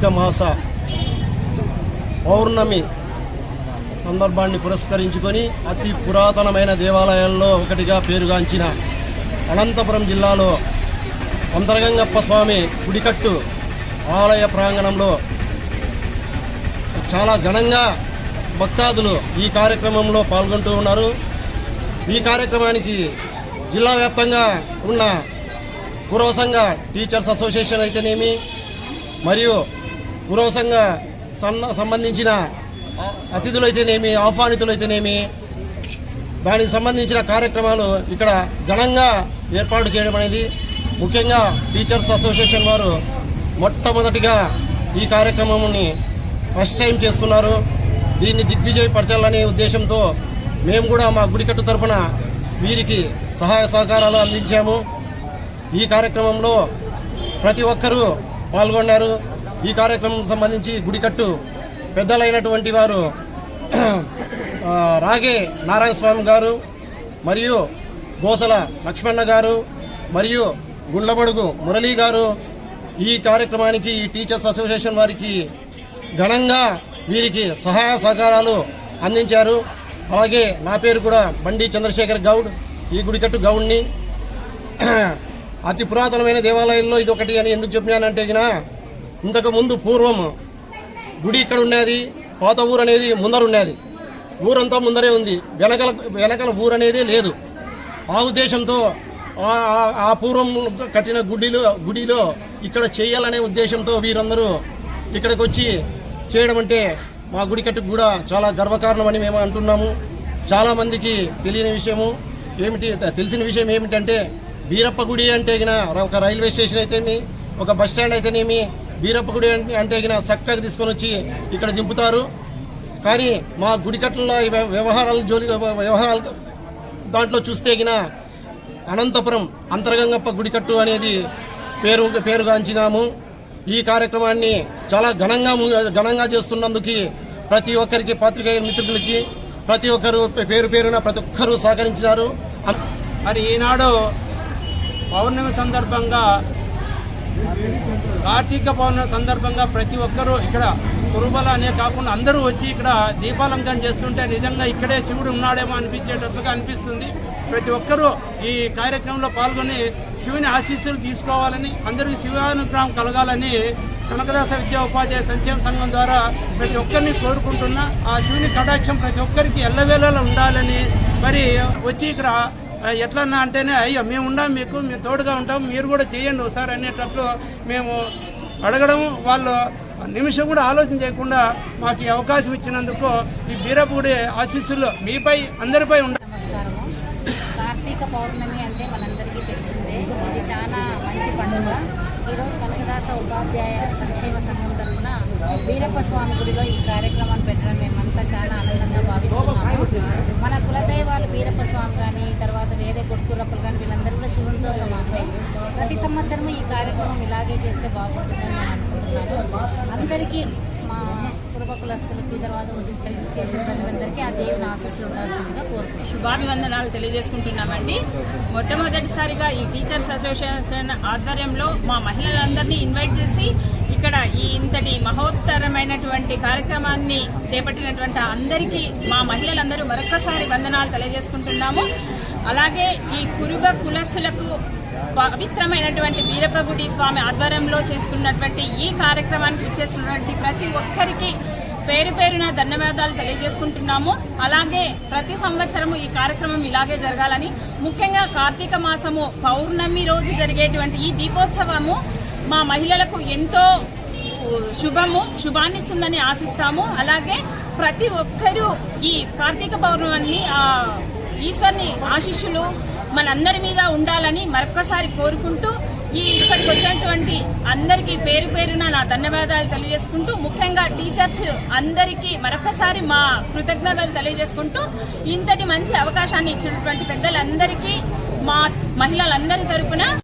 కార్తీక మాస పౌర్ణమి సందర్భాన్ని పురస్కరించుకొని అతి పురాతనమైన దేవాలయాల్లో ఒకటిగా పేరుగాంచిన అనంతపురం జిల్లాలో అంతరగంగప్ప స్వామి గుడికట్టు ఆలయ ప్రాంగణంలో చాలా ఘనంగా భక్తాదులు ఈ కార్యక్రమంలో పాల్గొంటూ ఉన్నారు. ఈ కార్యక్రమానికి జిల్లా వ్యాప్తంగా ఉన్న పూర్వ టీచర్స్ అసోసియేషన్ అయితేనేమి మరియు పూర్వ సన్న సంబంధించిన అతిథులైతేనేమి ఆహ్వానితులైతేనేమి దానికి సంబంధించిన కార్యక్రమాలు ఇక్కడ ఘనంగా ఏర్పాటు చేయడం అనేది ముఖ్యంగా టీచర్స్ అసోసియేషన్ వారు మొట్టమొదటిగా ఈ కార్యక్రమాన్ని ఫస్ట్ టైం చేస్తున్నారు. దీన్ని దిగ్విజయపరచాలనే ఉద్దేశంతో మేము కూడా మా గుడికట్టు తరపున వీరికి సహాయ సహకారాలు అందించాము. ఈ కార్యక్రమంలో ప్రతి ఒక్కరూ పాల్గొన్నారు. ఈ కార్యక్రమం సంబంధించి గుడికట్టు పెద్దలైనటువంటి వారు రాగే నారాయణ స్వామి గారు మరియు బోసల లక్ష్మణ గారు మరియు గుండ్లబడుగు మురళీ గారు ఈ కార్యక్రమానికి ఈ టీచర్స్ అసోసియేషన్ వారికి ఘనంగా వీరికి సహాయ సహకారాలు అందించారు. అలాగే నా పేరు కూడా బండి చంద్రశేఖర్ గౌడ్ ఈ గుడికట్టు గౌడ్ని. అతి పురాతనమైన దేవాలయంలో ఇది ఒకటి అని ఎందుకు చెప్పినానంటే ఇంతకు ముందు పూర్వం గుడి ఇక్కడ ఉండేది పాత ఊరు అనేది ముందర ఊరంతా ముందరే ఉంది. వెనకల వెనకల ఊరు అనేది లేదు. ఆ ఉద్దేశంతో ఆ- పూర్వం కట్టిన గుడిలో గుడిలో ఇక్కడ చేయాలనే ఉద్దేశంతో వీరందరూ ఇక్కడికి వచ్చి చేయడం అంటే మా గుడి కట్టుకు కూడా చాలా గర్వకారణమని మేము అంటున్నాము. చాలామందికి తెలియని విషయము ఏమిటి తెలిసిన విషయం ఏమిటంటే వీరప్ప గుడి అంటే ఒక రైల్వే స్టేషన్ అయితేనేమి ఒక బస్ స్టాండ్ అయితేనేమి బీరప్ప గుడి అంటే- చక్కగా తీసుకొని వచ్చి ఇక్కడ దింపుతారు. కానీ మా గుడికట్ల వ్యవహారాలు జోలి వ్యవహారాలు దాంట్లో చూస్తే గిన అనంతపురం అంతర్గంగప్ప గుడికట్టు అనేది పేరు పేరుగాంచినాము. ఈ కార్యక్రమాన్ని చాలా ఘనంగా ఘనంగా చేస్తున్నందుకు ప్రతి ఒక్కరికి పాత్రికేయ మిత్రులకి ప్రతి ఒక్కరు పేరు పేరున ప్రతి ఒక్కరూ సహకరించినారు. మరి ఈనాడు పౌర్ణమి సందర్భంగా కార్తీక పౌర్ణమి సందర్భంగా ప్రతి ఒక్కరూ ఇక్కడ కురుబల అనే కాకుండా అందరూ వచ్చి ఇక్కడ దీపాలంకరణ చేస్తుంటే నిజంగా ఇక్కడే శివుడు ఉన్నాడేమో అనిపించేటట్లుగా అనిపిస్తుంది. ప్రతి ఒక్కరూ ఈ కార్యక్రమంలో పాల్గొని శివుని ఆశీస్సులు తీసుకోవాలని అందరికీ శివానుగ్రహం కలగాలని కనకదాస విద్యా ఉపాధ్యాయ సంక్షేమ సంఘం ద్వారా ప్రతి ఒక్కరిని కోరుకుంటున్నా. ఆ శివుని కటాక్షం ప్రతి ఒక్కరికి ఎల్లవేళలా ఉండాలని మరి వచ్చి ఇక్కడ ఎట్లన్నా అంటేనే అయ్యో మేము ఉన్నాం మీకు మేము తోడుగా ఉంటాం మీరు కూడా చేయండి ఒకసారి అనేటట్లు మేము అడగడం వాళ్ళు నిమిషం కూడా ఆలోచన చేయకుండా మాకు ఈ అవకాశం ఇచ్చినందుకు ఈ బీరపూడి ఆశీస్సులు మీపై అందరిపై ఉండ. కార్తీక పౌర్ణమి అంటే మనందరికీ తెలిసిందే. ఇది చాలా మంచి పండుగ. ఈరోజు కనకదాస ఉపాధ్యాయ సంక్షేమ సంఘం తరఫున వీరప్ప స్వామి గుడిలో ఈ కార్యక్రమాన్ని పెట్టడం మేమంతా చాలా ఆనందంగా భావిస్తున్నాము. మన కులదైవాలు వీరప్ప స్వామి కానీ తర్వాత వేరే కొట్టుకురప్పలు కానీ వీళ్ళందరూ కూడా శివునితో సమానమే ప్రతి సంవత్సరం ఈ కార్యక్రమం ఇలాగే చేస్తే బాగుంటుందని నేను అనుకుంటున్నాను. అందరికీ మా పూర్వ కులస్తులకి తర్వాత చేసిన ప్రజలందరికీ ఆ దేవుని ఆశస్సులు ఉండాల్సిందిగా కోరుకుంటున్నాను. శుభాభివందనాలు తెలియజేసుకుంటున్నామండి. మొట్టమొదటిసారిగా ఈ టీచర్స్ అసోసియేషన్ ఆధ్వర్యంలో మా మహిళలందరినీ ఇన్వైట్ చేసి ఇక్కడ ఈ ఇంతటి మహోత్తరమైనటువంటి కార్యక్రమాన్ని చేపట్టినటువంటి అందరికీ మా మహిళలందరూ మరొక్కసారి వందనాలు తెలియజేసుకుంటున్నాము. అలాగే ఈ కురుబ కులస్సులకు పవిత్రమైనటువంటి వీరప్రభుడి స్వామి ఆధ్వర్యంలో చేస్తున్నటువంటి ఈ కార్యక్రమానికి ఇచ్చేసినటువంటి ప్రతి ఒక్కరికి పేరు పేరున ధన్యవాదాలు తెలియజేసుకుంటున్నాము. అలాగే ప్రతి సంవత్సరము ఈ కార్యక్రమం ఇలాగే జరగాలని ముఖ్యంగా కార్తీక మాసము పౌర్ణమి రోజు జరిగేటువంటి ఈ దీపోత్సవము మా మహిళలకు ఎంతో శుభము శుభాన్నిస్తుందని ఆశిస్తాము. అలాగే ప్రతి ఒక్కరూ ఈ కార్తీక పౌర్ణమిని ఆ ఈశ్వర్ని మనందరి మీద ఉండాలని మరొక్కసారి కోరుకుంటూ ఈ ఇక్కడికి వచ్చినటువంటి అందరికీ పేరు పేరున నా ధన్యవాదాలు తెలియజేసుకుంటూ ముఖ్యంగా టీచర్స్ అందరికీ మరొకసారి మా కృతజ్ఞతలు తెలియజేసుకుంటూ ఇంతటి మంచి అవకాశాన్ని ఇచ్చినటువంటి పెద్దలందరికీ మా మహిళలందరి తరపున